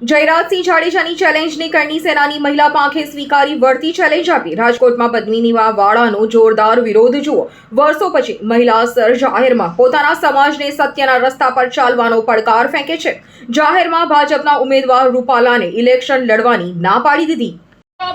જયરાજ સિંહ જાડેજાની ચેલેન્જની કરણી સેનાની મહિલા પાંખે સ્વીકારી વળતી ચેલેન્જ આપી. રાજકોટમાં પદ્મિનીવા વાળાનો જોરદાર વિરોધ જુઓ. વર્ષો પછી મહિલા સર જાહેરમાં પોતાના સમાજને સત્યના રસ્તા પર ચાલવાનો પડકાર ફેંકે છે. જાહેરમાં ભાજપના ઉમેદવાર રૂપાલાને ઇલેક્શન લડવાની ના પાડી દીધી.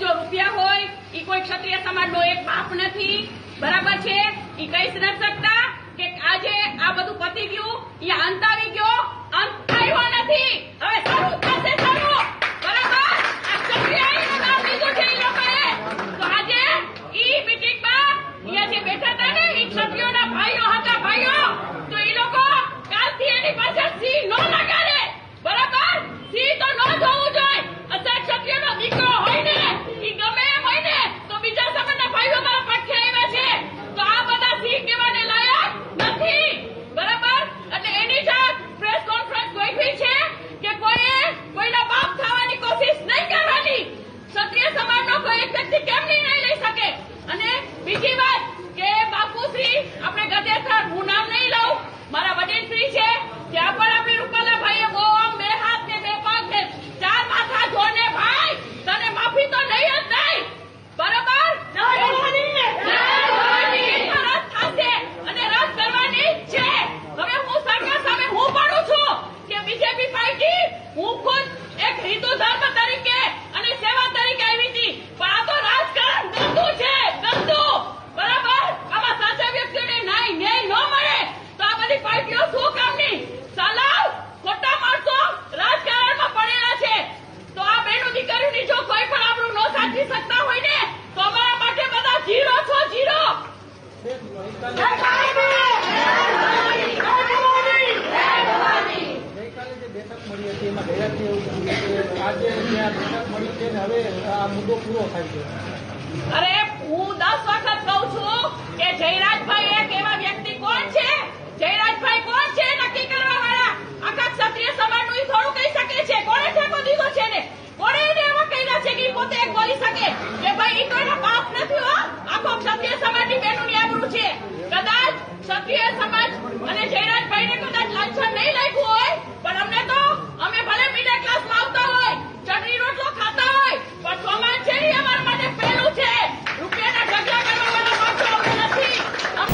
જો રૂપિયા હોય એ કોઈ ક્ષત્રિય સમાજનો એક પાપ નથી. બરાબર છે? એ કહી ન શકતા કે આજે આ બધું પતી ગયું એ અંતર જે બેઠા હતા ને? એક સભ્યો બેઠક મળી હતી એમાં ગઈરાતથી એવું આજે આ બેઠક મળી છે ને હવે આ મુદ્દો પૂરો થાય છે અરે હું દસ વખત કહું છું કે જયરાજભાઈ